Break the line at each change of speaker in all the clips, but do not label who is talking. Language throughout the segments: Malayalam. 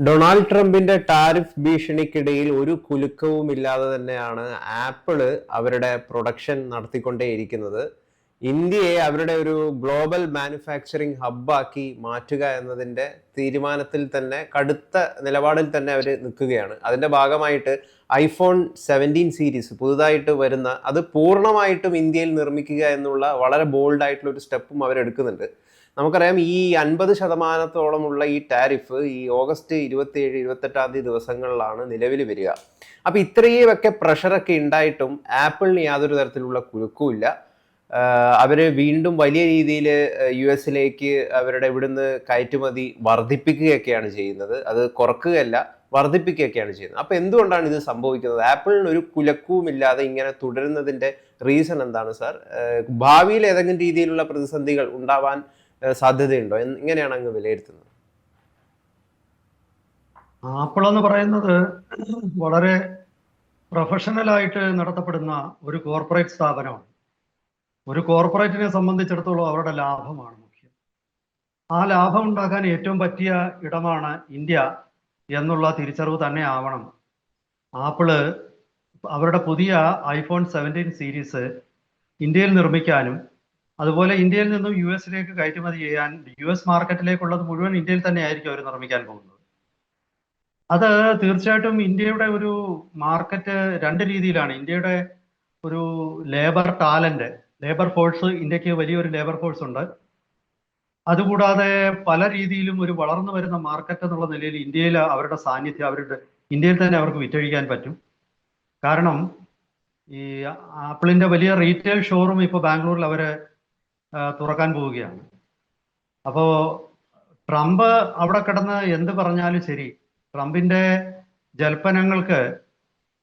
ഡൊണാൾഡ് ട്രംപിന്റെ ടാരിഫ് ഭീഷണിക്കിടയിൽ ഒരു കുലുക്കവും ഇല്ലാതെ തന്നെയാണ് ആപ്പിൾ അവരുടെ പ്രൊഡക്ഷൻ നടത്തിക്കൊണ്ടേയിരിക്കുന്നത്. ഇന്ത്യയെ അവരുടെ ഒരു ഗ്ലോബൽ മാനുഫാക്ചറിങ് ഹബ്ബാക്കി മാറ്റുക എന്നതിന്റെ തീരുമാനത്തിൽ തന്നെ കടുത്ത നിലപാടിൽ തന്നെ അവർ നിൽക്കുകയാണ്. അതിന്റെ ഭാഗമായിട്ട് ഐഫോൺ സെവന്റീൻ സീരീസ് പുതുതായിട്ട് വരുന്ന അത് പൂർണമായിട്ടും ഇന്ത്യയിൽ നിർമ്മിക്കുക എന്നുള്ള വളരെ ബോൾഡായിട്ടുള്ള ഒരു സ്റ്റെപ്പും അവരെടുക്കുന്നുണ്ട് നമുക്കറിയാം ഈ അൻപത് ശതമാനത്തോളമുള്ള ഈ ടാരിഫ് ഈ ഓഗസ്റ്റ് ഇരുപത്തിയേഴ് ഇരുപത്തെട്ടാം തീയതി ദിവസങ്ങളിലാണ് നിലവിൽ വരിക. അപ്പോൾ ഇത്രയുമൊക്കെ പ്രഷറൊക്കെ ഉണ്ടായിട്ടും ആപ്പിളിന് യാതൊരു തരത്തിലുള്ള കുലുക്കുമില്ല. അവർ വീണ്ടും വലിയ രീതിയിൽ യു എസിലേക്ക് അവരുടെ ഇവിടുന്ന് കയറ്റുമതി വർദ്ധിപ്പിക്കുകയൊക്കെയാണ് ചെയ്യുന്നത്. അത് കുറക്കുകയല്ല വർദ്ധിപ്പിക്കുകയൊക്കെയാണ് ചെയ്യുന്നത്. അപ്പോൾ എന്തുകൊണ്ടാണ് ഇത് സംഭവിക്കുന്നത്? ആപ്പിളിന് ഒരു കുലക്കവും ഇല്ലാതെ ഇങ്ങനെ തുടരുന്നതിന്റെ റീസൺ എന്താണ് സാർ? ഭാവിയിൽ ഏതെങ്കിലും രീതിയിലുള്ള പ്രതിസന്ധികൾ ഉണ്ടാവാൻ സാധ്യതയുണ്ടോ? ഇങ്ങനെയാണ് അങ്ങ് വിലയിരുത്തുന്നത്.
ആപ്പിൾ എന്ന് പറയുന്നത് വളരെ പ്രൊഫഷണൽ ആയിട്ട് നടത്തപ്പെടുന്ന ഒരു കോർപ്പറേറ്റ് സ്ഥാപനമാണ്. ഒരു കോർപ്പറേറ്റിനെ സംബന്ധിച്ചിടത്തോളം അവരുടെ ലാഭമാണ് മുഖ്യം. ആ ലാഭം ഉണ്ടാക്കാൻ ഏറ്റവും പറ്റിയ ഇടമാണ് ഇന്ത്യ എന്നുള്ള തിരിച്ചറിവ് തന്നെ ആവണം. ആപ്പിൾ അവരുടെ പുതിയ ഐഫോൺ സെവന്റീൻ സീരീസ് ഇന്ത്യയിൽ നിർമ്മിക്കാനും അതുപോലെ ഇന്ത്യയിൽ നിന്നും യു എസിലേക്ക് കയറ്റുമതി ചെയ്യാൻ യു എസ് മാർക്കറ്റിലേക്കുള്ളത് മുഴുവൻ ഇന്ത്യയിൽ തന്നെ ആയിരിക്കും അവർ നിർമ്മിക്കാൻ പോകുന്നത്. അത് തീർച്ചയായിട്ടും ഇന്ത്യയുടെ ഒരു മാർക്കറ്റ് രണ്ട് രീതിയിലാണ്. ഇന്ത്യയുടെ ഒരു ലേബർ ടാലന്റ് ലേബർ ഫോഴ്സ് ഇന്ത്യയ്ക്ക് വലിയൊരു ലേബർ ഫോഴ്സ് ഉണ്ട്. അതുകൂടാതെ പല രീതിയിലും ഒരു വളർന്നു വരുന്ന മാർക്കറ്റ് എന്നുള്ള നിലയിൽ ഇന്ത്യയിൽ അവരുടെ സാന്നിധ്യം അവരുടെ ഇന്ത്യയിൽ തന്നെ അവർക്ക് വിറ്റഴിക്കാൻ പറ്റും. കാരണം ഈ ആപ്പിളിന്റെ വലിയ റീറ്റെയിൽ ഷോറൂം ഇപ്പോൾ ബാംഗ്ലൂരിൽ അവർ തുറക്കാൻ പോവുകയാണ്. അപ്പോൾ ട്രംപ് അവിടെ കിടന്ന് എന്ത് പറഞ്ഞാലും ശരി ട്രംപിന്റെ ജൽപ്പനങ്ങൾക്ക്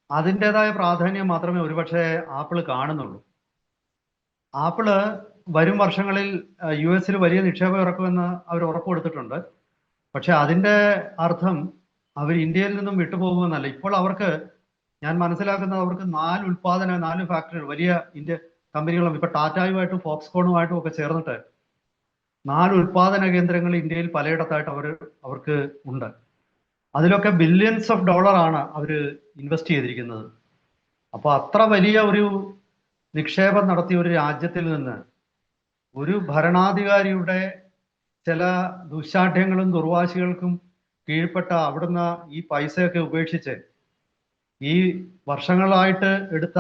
അതിന്റെതായ പ്രാധാന്യം മാത്രമേ ഒരുപക്ഷെ ആപ്പിൾ കാണുന്നുള്ളൂ. ആപ്പിൾ വരും വർഷങ്ങളിൽ യു എസിൽ വലിയ നിക്ഷേപം ഇറക്കുമെന്ന് അവർ ഉറപ്പ് കൊടുത്തിട്ടുണ്ട്. പക്ഷെ അതിന്റെ അർത്ഥം അവർ ഇന്ത്യയിൽ നിന്നും വിട്ടുപോകുമെന്നല്ല. ഇപ്പോൾ അവർക്ക് ഞാൻ മനസ്സിലാക്കുന്നത് അവർക്ക് നാല് ഉൽപാദന നാല് ഫാക്ടറികൾ വലിയ ഇന്ത്യ കമ്പനികളും ഇപ്പൊ ടാറ്റായുമായിട്ടും ഫോക്സ്കോണുമായിട്ടും ഒക്കെ ചേർന്നിട്ട് നാല് ഉൽപാദന കേന്ദ്രങ്ങൾ ഇന്ത്യയിൽ പലയിടത്തായിട്ട് അവർ അവർക്ക് ഉണ്ട്. അതിലൊക്കെ ബില്യൺസ് ഓഫ് ഡോളർ ആണ് അവർ ഇൻവെസ്റ്റ് ചെയ്തിരിക്കുന്നത്. അപ്പൊ അത്ര വലിയ ഒരു നിക്ഷേപം നടത്തിയ ഒരു രാജ്യത്തിൽ നിന്ന് ഒരു ഭരണാധികാരിയുടെ ചില ദുശാഠ്യങ്ങളും ദുർവാശികൾക്കും കീഴ്പ്പെട്ട അവിടുന്ന് ഈ പൈസയൊക്കെ ഉപേക്ഷിച്ച് ഈ വർഷങ്ങളായിട്ട് എടുത്ത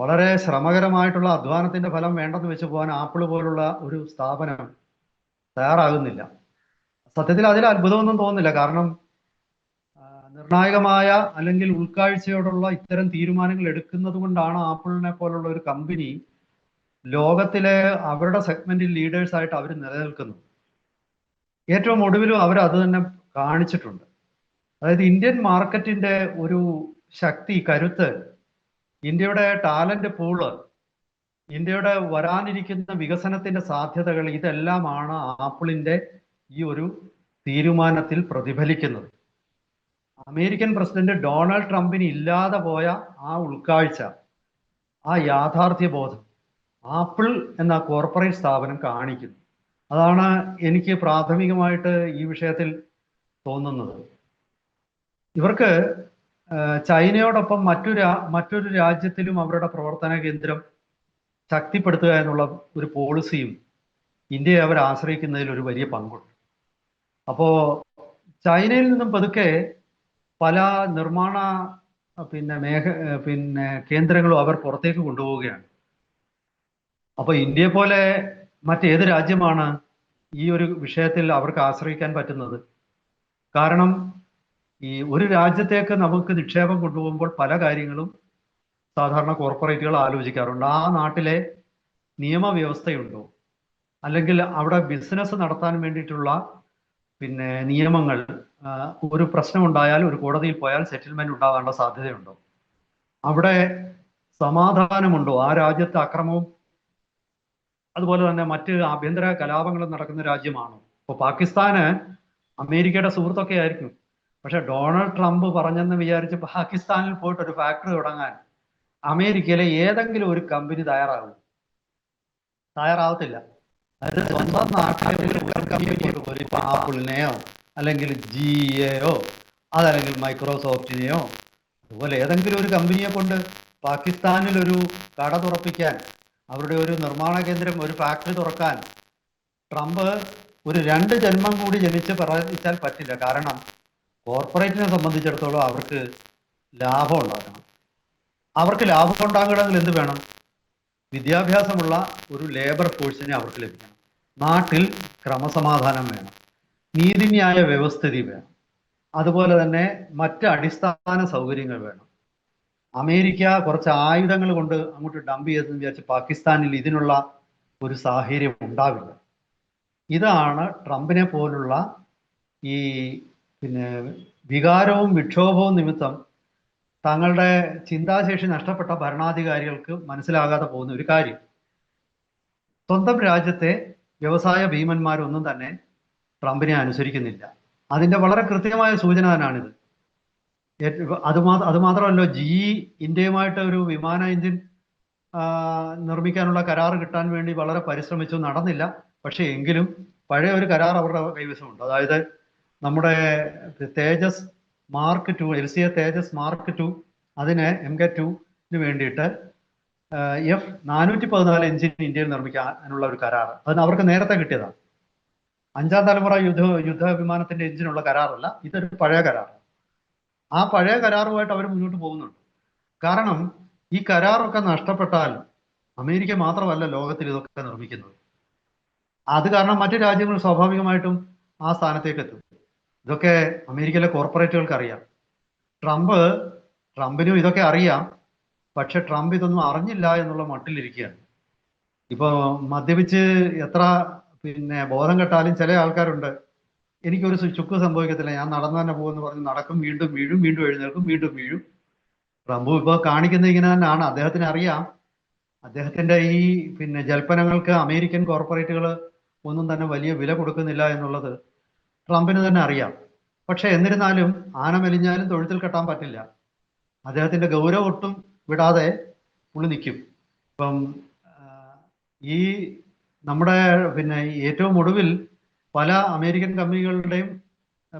വളരെ ശ്രമകരമായിട്ടുള്ള അധ്വാനത്തിന്റെ ഫലം വേണ്ടെന്ന് വെച്ച് പോകാൻ ആപ്പിൾ പോലുള്ള ഒരു സ്ഥാപനം തയ്യാറാകുന്നില്ല. സത്യത്തിൽ അതിൽ അത്ഭുതമൊന്നും തോന്നുന്നില്ല. കാരണം നിർണായകമായ അല്ലെങ്കിൽ ഉൾക്കാഴ്ചയോടുള്ള ഇത്തരം തീരുമാനങ്ങൾ എടുക്കുന്നത് കൊണ്ടാണ് ആപ്പിളിനെ പോലുള്ള ഒരു കമ്പനി ലോകത്തിലെ അവരുടെ സെഗ്മെന്റിൽ ലീഡേഴ്സ് ആയിട്ട് അവർ നിലനിൽക്കുന്നത്. ഏറ്റവും ഒടുവിലും അവർ അത് തന്നെ കാണിച്ചിട്ടുണ്ട്. അതായത് ഇന്ത്യൻ മാർക്കറ്റിന്റെ ഒരു ശക്തി കരുത്ത് ഇന്ത്യയുടെ ടാലന്റ് പൂൾ ഇന്ത്യയുടെ വരാനിരിക്കുന്ന വികസനത്തിന്റെ സാധ്യതകൾ ഇതെല്ലാമാണ് ആപ്പിളിന്റെ ഈ ഒരു തീരുമാനത്തിൽ പ്രതിഫലിക്കുന്നത്. അമേരിക്കൻ പ്രസിഡന്റ് ഡൊണാൾഡ് ട്രംപിന് ഇല്ലാതെ പോയ ആ ഉൾക്കാഴ്ച ആ യാഥാർത്ഥ്യ ബോധം ആപ്പിൾ എന്ന കോർപ്പറേറ്റ് സ്ഥാപനം കാണിക്കുന്നു. അതാണ് എനിക്ക് പ്രാഥമികമായിട്ട് ഈ വിഷയത്തിൽ തോന്നുന്നത്. ഇവർക്ക് ചൈനയോടൊപ്പം മറ്റൊരു മറ്റൊരു രാജ്യത്തിലും അവരുടെ പ്രവർത്തന കേന്ദ്രം ശക്തിപ്പെടുത്തുക എന്നുള്ള ഒരു പോളിസിയും ഇന്ത്യയെ അവർ ആശ്രയിക്കുന്നതിൽ ഒരു വലിയ പങ്കുണ്ട്. അപ്പോ ചൈനയിൽ നിന്നും പതുക്കെ പല നിർമ്മാണ പിന്നെ മേഖ പിന്നെ കേന്ദ്രങ്ങളും അവർ പുറത്തേക്ക് കൊണ്ടുപോവുകയാണ്. അപ്പൊ ഇന്ത്യയെ പോലെ മറ്റേത് രാജ്യമാണ് ഈ ഒരു വിഷയത്തിൽ അവർക്ക് ആശ്രയിക്കാൻ പറ്റുന്നത്. കാരണം ഈ ഒരു രാജ്യത്തേക്ക് നമുക്ക് നിക്ഷേപം കൊണ്ടുപോകുമ്പോൾ പല കാര്യങ്ങളും സാധാരണ കോർപ്പറേറ്റുകൾ ആലോചിക്കാറുണ്ട്. ആ നാട്ടിലെ നിയമവ്യവസ്ഥയുണ്ടോ? അല്ലെങ്കിൽ അവിടെ ബിസിനസ് നടത്താൻ വേണ്ടിയിട്ടുള്ള പിന്നെ നിയമങ്ങൾ ഒരു പ്രശ്നം ഉണ്ടായാൽ ഒരു കോടതിയിൽ പോയാൽ സെറ്റിൽമെന്റ് ഉണ്ടാകാനുള്ള സാധ്യതയുണ്ടോ? അവിടെ സമാധാനമുണ്ടോ? ആ രാജ്യത്ത് അക്രമവും? അതുപോലെ തന്നെ മറ്റ് ആഭ്യന്തര കലാപങ്ങളും നടക്കുന്ന രാജ്യമാണോ? ഇപ്പോൾ പാകിസ്ഥാന് അമേരിക്കയുടെ സുഹൃത്തൊക്കെ ആയിരിക്കും. പക്ഷെ ഡൊണാൾഡ് ട്രംപ് പറഞ്ഞെന്ന് വിചാരിച്ച് പാകിസ്ഥാനിൽ പോയിട്ട് ഒരു ഫാക്ടറി തുടങ്ങാൻ അമേരിക്കയിലെ ഏതെങ്കിലും ഒരു കമ്പനി തയ്യാറാകും തയ്യാറാവത്തില്ല. അതായത് സ്വന്തം നാട്ടിലെ ഒരു കമ്പനിയെ പോലും ഇപ്പൊ ആപ്പിളിനെയോ അല്ലെങ്കിൽ ജി എയോ അതല്ലെങ്കിൽ മൈക്രോസോഫ്റ്റിനെയോ അതുപോലെ ഏതെങ്കിലും ഒരു കമ്പനിയെ കൊണ്ട് പാകിസ്ഥാനിൽ ഒരു കട തുറപ്പിക്കാൻ അവരുടെ ഒരു നിർമ്മാണ കേന്ദ്രം ഒരു ഫാക്ടറി തുറക്കാൻ ട്രംപ് ഒരു രണ്ട് ജന്മം കൂടി ജനിച്ച് പ്രവർത്തിച്ചാൽ പറ്റില്ല. കാരണം കോർപ്പറേറ്റിനെ സംബന്ധിച്ചിടത്തോളം അവർക്ക് ലാഭം ഉണ്ടാക്കണം. അവർക്ക് ലാഭം ഉണ്ടാകണമെങ്കിൽ എന്ത് വേണം? വിദ്യാഭ്യാസമുള്ള ഒരു ലേബർ ഫോഴ്സിനെ അവർക്ക് ലഭിക്കണം. നാട്ടിൽ ക്രമസമാധാനം വേണം. നീതിന്യായ വ്യവസ്ഥിതി വേണം. അതുപോലെ തന്നെ മറ്റ് അടിസ്ഥാന സൗകര്യങ്ങൾ വേണം. അമേരിക്ക കുറച്ച് ആയുധങ്ങൾ കൊണ്ട് അങ്ങോട്ട് ഡംപ് ചെയ്തെന്ന് വിചാരിച്ച് പാകിസ്ഥാനിൽ ഇതിനുള്ള ഒരു സാഹചര്യം ഉണ്ടാവില്ല. ഇതാണ് ട്രംപിനെ പോലുള്ള ഈ പിന്നെ വികാരവും വിക്ഷോഭവും നിമിത്തം തങ്ങളുടെ ചിന്താശേഷി നഷ്ടപ്പെട്ട ഭരണാധികാരികൾക്ക് മനസ്സിലാകാതെ പോകുന്ന ഒരു കാര്യം. സ്വന്തം രാജ്യത്തെ വ്യവസായ ഭീമന്മാരൊന്നും തന്നെ ട്രംപിനെ അനുസരിക്കുന്നില്ല. അതിന്റെ വളരെ കൃത്യമായ സൂചന തന്നെയാണിത് അത് മാ അത് മാത്രമല്ല ജി ഇന്ത്യയുമായിട്ട് ഒരു വിമാന എഞ്ചിൻ നിർമ്മിക്കാനുള്ള കരാർ കിട്ടാൻ വേണ്ടി വളരെ പരിശ്രമിച്ചു നടന്നില്ല. പക്ഷേ എങ്കിലും പഴയ ഒരു കരാർ അവരുടെ കൈവശമുണ്ട്. അതായത് നമ്മുടെ Tejas mark two L C A Tejas mark two അതിന് എം കെ ടുവിന് വേണ്ടിയിട്ട് എഫ് നാനൂറ്റി പതിനാല് എഞ്ചിൻ ഇന്ത്യയിൽ നിർമ്മിക്കാനുള്ള ഒരു കരാർ അത് അവർക്ക് നേരത്തെ കിട്ടിയതാണ് അഞ്ചാം തലമുറ യുദ്ധ യുദ്ധ വിമാനത്തിന്റെ എഞ്ചിനുള്ള കരാറല്ല ഇതൊരു പഴയ കരാർ ആ പഴയ കരാറുമായിട്ട് അവർ മുന്നോട്ട് പോകുന്നുണ്ട്. കാരണം ഈ കരാറൊക്കെ നഷ്ടപ്പെട്ടാൽ അമേരിക്ക മാത്രമല്ല ലോകത്തിൽ ഇതൊക്കെ നിർമ്മിക്കുന്നത്. അത് കാരണം മറ്റു രാജ്യങ്ങൾ സ്വാഭാവികമായിട്ടും ആ സ്ഥാനത്തേക്ക് എത്തും ഇതൊക്കെ അമേരിക്കയിലെ കോർപ്പറേറ്റുകൾക്ക് അറിയാം. ട്രംപ് ട്രംപിനും ഇതൊക്കെ അറിയാം. പക്ഷെ ട്രംപ് ഇതൊന്നും അറിഞ്ഞില്ല എന്നുള്ള മട്ടിലിരിക്കുകയാണ് ഇപ്പോൾ മദ്യപിച്ച് എത്ര പിന്നെ ബോധം കെട്ടാലും ചില ആൾക്കാരുണ്ട്. എനിക്കൊരു ചുക്ക് സംഭവിക്കത്തില്ല. ഞാൻ നടന്നു തന്നെ പോകുമെന്ന് പറഞ്ഞ് നടക്കും വീണ്ടും വീഴും വീണ്ടും എഴുന്നേൽക്കും വീണ്ടും വീഴും. ട്രംപ് ഇപ്പൊ കാണിക്കുന്നത് ഇങ്ങനെ തന്നെയാണ്. അദ്ദേഹത്തിന് അറിയാം. അദ്ദേഹത്തിന്റെ ഈ പിന്നെ ജൽപ്പനങ്ങൾക്ക് അമേരിക്കൻ കോർപ്പറേറ്റുകൾ ഒന്നും തന്നെ വലിയ വില കൊടുക്കുന്നില്ല എന്നുള്ളത്. ട്രംപിന് തന്നെ അറിയാം. പക്ഷെ എന്നിരുന്നാലും ആന മെലിഞ്ഞാലും തൊഴുത്തിൽ കെട്ടാൻ പറ്റില്ല. അദ്ദേഹത്തിന്റെ ഗൗരവം ഒട്ടും വിടാതെ പുള്ളി നിൽക്കും. ഇപ്പം ഈ നമ്മുടെ പിന്നെ ഏറ്റവും ഒടുവിൽ പല അമേരിക്കൻ കമ്പനികളുടെയും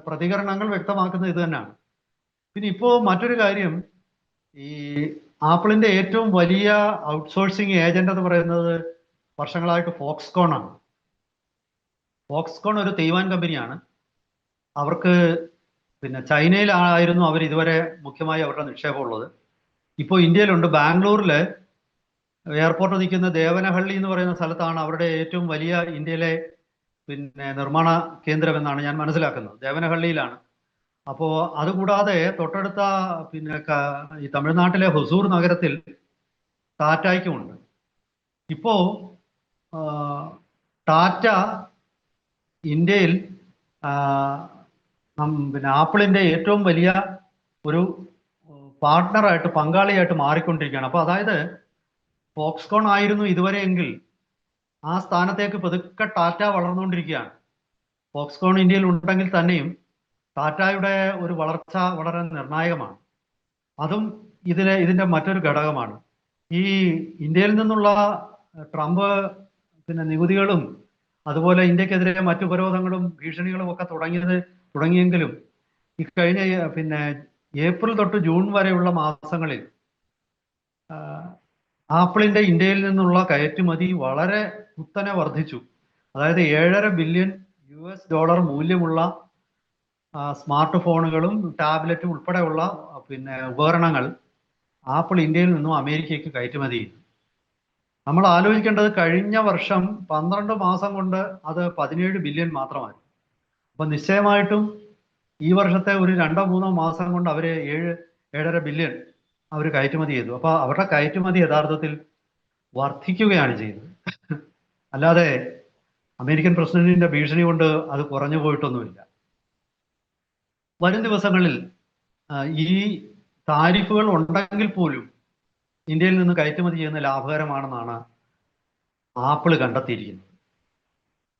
പ്രതികരണങ്ങൾ വ്യക്തമാക്കുന്നത് ഇത് തന്നെയാണ്. പിന്നെ ഇപ്പോൾ മറ്റൊരു കാര്യം ഈ ആപ്പിളിന്റെ ഏറ്റവും വലിയ ഔട്ട്സോഴ്സിങ് ഏജന്റ് എന്ന് പറയുന്നത് വർഷങ്ങളായിട്ട് ഫോക്സ്കോൺ ആണ്. ഫോക്സ്കോൺ ഒരു തെയ്വാൻ കമ്പനിയാണ്. അവർക്ക് പിന്നെ ചൈനയിലായിരുന്നു അവർ ഇതുവരെ മുഖ്യമായി അവരുടെ നിക്ഷേപം ഉള്ളത് ഇപ്പോൾ ഇന്ത്യയിലുണ്ട്. ബാംഗ്ലൂരിൽ എയർപോർട്ട് നിൽക്കുന്ന ദേവനഹള്ളി എന്ന് പറയുന്ന സ്ഥലത്താണ് അവരുടെ ഏറ്റവും വലിയ ഇന്ത്യയിലെ പിന്നെ നിർമ്മാണ കേന്ദ്രം എന്നാണ് ഞാൻ മനസ്സിലാക്കുന്നത്. ദേവനഹള്ളിയിലാണ്. അപ്പോൾ അതുകൂടാതെ തൊട്ടടുത്ത പിന്നെ ഈ തമിഴ്നാട്ടിലെ ഹൊസൂർ നഗരത്തിൽ ടാറ്റായ്ക്കുമുണ്ട് ഇപ്പോൾ ടാറ്റ ഇന്ത്യയിൽ പിന്നെ ആപ്പിളിന്റെ ഏറ്റവും വലിയ ഒരു പാർട്ട്ണറായിട്ട് പങ്കാളിയായിട്ട് മാറിക്കൊണ്ടിരിക്കുകയാണ്. അപ്പൊ അതായത് ഫോക്സ്കോൺ ആയിരുന്നു ഇതുവരെ എങ്കിൽ ആ സ്ഥാനത്തേക്ക് പതുക്കെ ടാറ്റ വളർന്നുകൊണ്ടിരിക്കുകയാണ്. ഫോക്സ്കോൺ ഇന്ത്യയിൽ ഉണ്ടെങ്കിൽ തന്നെയും ടാറ്റയുടെ ഒരു വളർച്ച വളരെ നിർണായകമാണ്. അതും ഇതിലെ ഇതിന്റെ മറ്റൊരു ഘടകമാണ്. ഈ ഇന്ത്യയിൽ നിന്നുള്ള ട്രംപ് പിന്നെ നികുതികളും അതുപോലെ ഇന്ത്യക്കെതിരെ മറ്റു ഉപരോധങ്ങളും ഭീഷണികളും ഒക്കെ തുടങ്ങിയത് തുടങ്ങിയെങ്കിലും ഈ കഴിഞ്ഞ പിന്നെ ഏപ്രിൽ തൊട്ട് ജൂൺ വരെയുള്ള മാസങ്ങളിൽ ആപ്പിളിന്റെ ഇന്ത്യയിൽ നിന്നുള്ള കയറ്റുമതി വളരെ കുത്തനെ വർദ്ധിച്ചു. അതായത് ഏഴര ബില്യൺ യു എസ് ഡോളർ മൂല്യമുള്ള സ്മാർട്ട് ഫോണുകളും ടാബ്ലറ്റും ഉൾപ്പെടെയുള്ള പിന്നെ ഉപകരണങ്ങൾ ആപ്പിൾ ഇന്ത്യയിൽ നിന്നും അമേരിക്കയ്ക്ക് കയറ്റുമതി ചെയ്തു. നമ്മൾ ആലോചിക്കേണ്ടത് കഴിഞ്ഞ വർഷം പന്ത്രണ്ട് മാസം കൊണ്ട് അത് പതിനേഴ് ബില്യൺ മാത്രമായി. അപ്പൊ നിശ്ചയമായിട്ടും ഈ വർഷത്തെ ഒരു രണ്ടോ മൂന്നോ മാസം കൊണ്ട് അവർ ഏഴ് ഏഴര ബില്യൺ അവർ കയറ്റുമതി ചെയ്തു. അപ്പൊ അവരുടെ കയറ്റുമതി യഥാർത്ഥത്തിൽ വർദ്ധിക്കുകയാണ് ചെയ്തത് അല്ലാതെ അമേരിക്കൻ പ്രസിഡന്റിന്റെ ഭീഷണി കൊണ്ട് അത് കുറഞ്ഞു പോയിട്ടൊന്നുമില്ല. വരും ദിവസങ്ങളിൽ ഈ താരിഫുകൾ ഉണ്ടെങ്കിൽ പോലും ഇന്ത്യയിൽ നിന്ന് കയറ്റുമതി ചെയ്യുന്ന ലാഭകരമാണെന്നാണ് ആപ്പിൾ കണ്ടെത്തിയിരിക്കുന്നത്.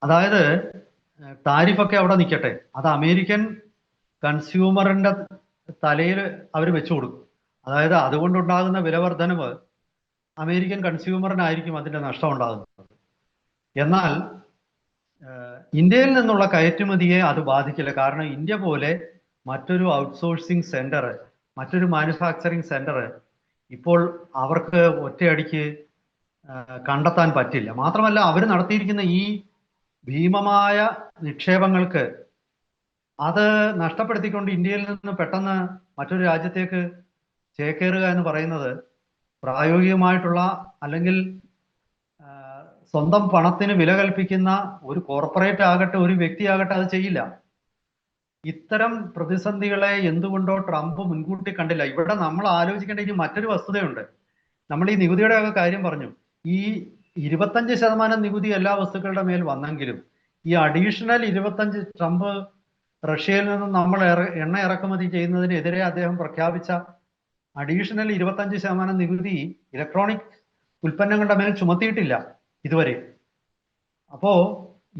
അതായത് താരിഫൊക്കെ അവിടെ നിൽക്കട്ടെ അത് അമേരിക്കൻ കൺസ്യൂമറിന്റെ തലയിൽ അവർ വെച്ചു കൊടുക്കും. അതായത് അതുകൊണ്ടുണ്ടാകുന്ന വിലവർദ്ധനവ് അമേരിക്കൻ കൺസ്യൂമറിനായിരിക്കും അതിന്റെ നഷ്ടം ഉണ്ടാകുന്നത്. എന്നാൽ ഇന്ത്യയിൽ നിന്നുള്ള കയറ്റുമതിയെ അത് ബാധിക്കില്ല. കാരണം ഇന്ത്യ പോലെ മറ്റൊരു ഔട്ട്സോഴ്സിംഗ് സെന്റർ മറ്റൊരു മാനുഫാക്ചറിങ് സെന്റർ ഇപ്പോൾ അവർക്ക് ഒറ്റയടിക്ക് കണ്ടെത്താൻ പറ്റില്ല. മാത്രമല്ല അവർ നടത്തിയിരിക്കുന്ന ഈ ഭീമമായ നിക്ഷേപങ്ങൾക്ക് അത് നഷ്ടപ്പെടുത്തിക്കൊണ്ട് ഇന്ത്യയിൽ നിന്ന് പെട്ടെന്ന് മറ്റൊരു രാജ്യത്തേക്ക് ചേക്കേറുക എന്ന് പറയുന്നത് പ്രായോഗികമായിട്ടുള്ള അല്ലെങ്കിൽ സ്വന്തം പണത്തിന് വില കൽപ്പിക്കുന്ന ഒരു കോർപ്പറേറ്റ് ആകട്ടെ ഒരു വ്യക്തി വ്യക്തിയാകട്ടെ അത് ചെയ്യില്ല. ഇത്തരം പ്രതിസന്ധികളെ എന്തുകൊണ്ടോ ട്രംപ് മുൻകൂട്ടി കണ്ടില്ല. ഇവിടെ നമ്മൾ ആലോചിക്കേണ്ട ഇനി മറ്റൊരു വസ്തുതയുണ്ട്. നമ്മൾ ഈ നികുതിയുടെ ഒക്കെ കാര്യം പറഞ്ഞു. ഈ ഇരുപത്തഞ്ച് ശതമാനം നികുതി എല്ലാ വസ്തുക്കളുടെ മേൽ വന്നെങ്കിലും ഈ അഡീഷണൽ ഇരുപത്തഞ്ച് ട്രംപ് റഷ്യയിൽ നിന്നും നമ്മൾ എണ്ണ ഇറക്കുമതി ചെയ്യുന്നതിനെതിരെ അദ്ദേഹം പ്രഖ്യാപിച്ച അഡീഷണൽ ഇരുപത്തഞ്ച് ശതമാനം നികുതി ഇലക്ട്രോണിക് ഉൽപ്പന്നങ്ങളുടെ മേൽ ചുമത്തിയിട്ടില്ല ഇതുവരെ. അപ്പോ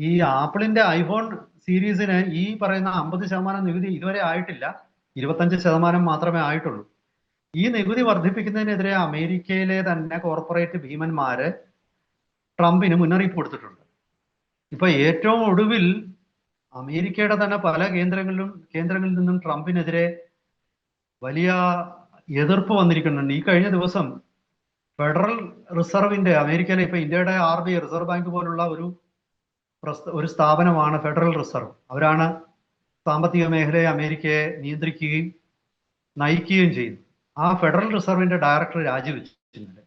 ഈ ആപ്പിളിന്റെ ഐഫോൺ സീരീസിന് ഈ പറയുന്ന അമ്പത് ശതമാനം നികുതി ഇതുവരെ ആയിട്ടില്ല. ഇരുപത്തഞ്ച് ശതമാനം മാത്രമേ ആയിട്ടുള്ളൂ. ഈ നികുതി വർദ്ധിപ്പിക്കുന്നതിനെതിരെ അമേരിക്കയിലെ തന്നെ കോർപ്പറേറ്റ് ഭീമന്മാര് ട്രംപിന് മുന്നറിയിപ്പ് കൊടുത്തിട്ടുണ്ട്. ഇപ്പൊ ഏറ്റവും ഒടുവിൽ അമേരിക്കയുടെ തന്നെ പല കേന്ദ്രങ്ങളിലും കേന്ദ്രങ്ങളിൽ നിന്നും ട്രംപിനെതിരെ വലിയ എതിർപ്പ് വന്നിരിക്കുന്നുണ്ട്. ഈ കഴിഞ്ഞ ദിവസം ഫെഡറൽ റിസർവിന്റെ അമേരിക്കയിലെ ഇപ്പൊ ഇന്ത്യയുടെ R B I reserve bank പോലുള്ള ഒരു ഒരു സ്ഥാപനമാണ് ഫെഡറൽ റിസർവ്. അവരാണ് സാമ്പത്തിക മേഖലയെ അമേരിക്കയെ നിയന്ത്രിക്കുകയും നയിക്കുകയും ചെയ്യുന്നു ആ ഫെഡറൽ റിസർവിന്റെ ഡയറക്ടർ രാജിവെച്ചിട്ടുണ്ട്.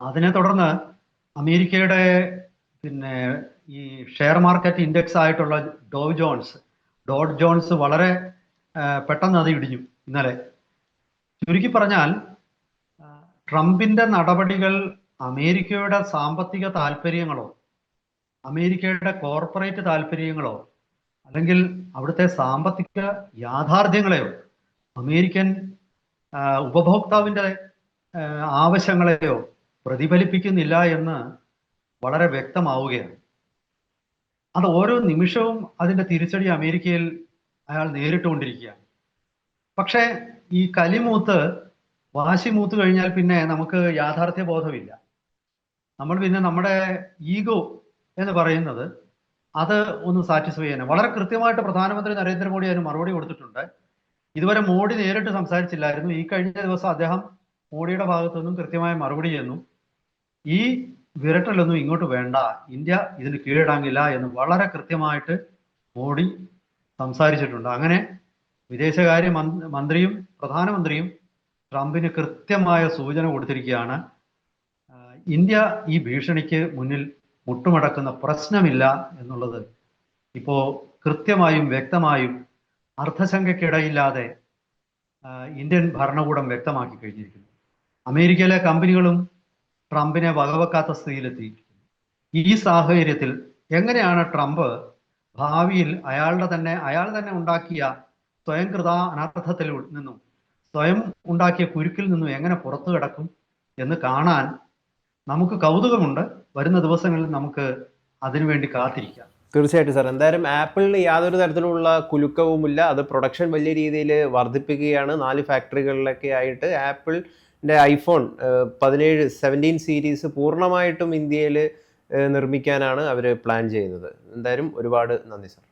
അതിനെ തുടർന്ന് അമേരിക്കയുടെ പിന്നെ ഈ ഷെയർ മാർക്കറ്റ് ഇൻഡെക്സ് ആയിട്ടുള്ള ഡോ ജോൺസ് ഡോട്ട് ജോൺസ് വളരെ പെട്ടെന്ന് അത് ഇടിഞ്ഞു ഇന്നലെ. ചുരുക്കി പറഞ്ഞാൽ ട്രംപിന്റെ നടപടികൾ അമേരിക്കയുടെ സാമ്പത്തിക താല്പര്യങ്ങളോ അമേരിക്കയുടെ കോർപ്പറേറ്റ് താല്പര്യങ്ങളോ അല്ലെങ്കിൽ അവിടുത്തെ സാമ്പത്തിക യാഥാർത്ഥ്യങ്ങളെയോ അമേരിക്കൻ ഉപഭോക്താവിന്റെ ആവശ്യങ്ങളെയോ പ്രതിഫലിപ്പിക്കുന്നില്ല എന്ന് വളരെ വ്യക്തമാവുകയാണ്. അത് ഓരോ നിമിഷവും അതിന്റെ തിരിച്ചടി അമേരിക്കയിൽ അയാൾ നേരിട്ടുകൊണ്ടിരിക്കുകയാണ്. പക്ഷേ ഈ കലിമൂത്ത് വാശി മൂത്ത് കഴിഞ്ഞാൽ പിന്നെ നമുക്ക് യാഥാർത്ഥ്യ ബോധമില്ല നമ്മൾ പിന്നെ നമ്മുടെ ഈഗോ എന്ന് പറയുന്നത് അത് ഒന്ന് സാറ്റിസ്ഫൈ ചെയ്യാൻ വളരെ കൃത്യമായിട്ട് പ്രധാനമന്ത്രി നരേന്ദ്രമോദി അതിന് മറുപടി കൊടുത്തിട്ടുണ്ട്. ഇതുവരെ മോഡി നേരിട്ട് സംസാരിച്ചില്ലായിരുന്നു. ഈ കഴിഞ്ഞ ദിവസം അദ്ദേഹം മോഡിയുടെ ഭാഗത്തു നിന്നും കൃത്യമായ മറുപടി ചെയ്യുന്നു ഈ വിരട്ടലൊന്നും ഇങ്ങോട്ട് വേണ്ട. ഇന്ത്യ ഇതിന് കീഴടങ്ങില്ല എന്ന് വളരെ കൃത്യമായിട്ട് മോഡി സംസാരിച്ചിട്ടുണ്ട്. അങ്ങനെ വിദേശകാര്യ മന്ത്രിയും പ്രധാനമന്ത്രിയും ട്രംപിന് കൃത്യമായ സൂചന കൊടുത്തിരിക്കുകയാണ്. ഇന്ത്യ ഈ ഭീഷണിക്ക് മുന്നിൽ മുട്ടുമടക്കുന്ന പ്രശ്നമില്ല എന്നുള്ളത് ഇപ്പോൾ കൃത്യമായും വ്യക്തമായും അർത്ഥശങ്കയ്ക്കിടയില്ലാതെ ഇന്ത്യൻ ഭരണകൂടം വ്യക്തമാക്കി കഴിഞ്ഞിരിക്കുന്നു. അമേരിക്കയിലെ കമ്പനികളും ട്രംപിനെ വകവെക്കാത്ത സ്ഥിതിയിലെത്തിയിരിക്കുന്നു ഈ സാഹചര്യത്തിൽ എങ്ങനെയാണ് ട്രംപ് ഭാവിയിൽ അയാളുടെ തന്നെ അയാൾ തന്നെ ഉണ്ടാക്കിയ സ്വയംകൃത അനർത്ഥത്തിൽ നിന്നും സ്വയം ഉണ്ടാക്കിയ കുരുക്കിൽ നിന്നും എങ്ങനെ പുറത്തു കിടക്കും എന്ന് കാണാൻ നമുക്ക് കൗതുകമുണ്ട്. വരുന്ന ദിവസങ്ങളിൽ നമുക്ക് അതിനുവേണ്ടി കാത്തിരിക്കാം.
തീർച്ചയായിട്ടും സാർ. എന്തായാലും ആപ്പിളിന് യാതൊരു തരത്തിലുള്ള കുലുക്കവുമില്ല. അത് പ്രൊഡക്ഷൻ വലിയ രീതിയിൽ വർദ്ധിപ്പിക്കുകയാണ്. നാല് ഫാക്ടറികളിലൊക്കെ ആയിട്ട് ആപ്പിളിന്റെ ഐഫോൺ പതിനേഴ് സെവന്റീൻ സീരീസ് പൂർണമായിട്ടും ഇന്ത്യയിൽ നിർമ്മിക്കാനാണ് അവർ പ്ലാൻ ചെയ്യുന്നത്. എന്തായാലും ഒരുപാട് നന്ദി സാർ.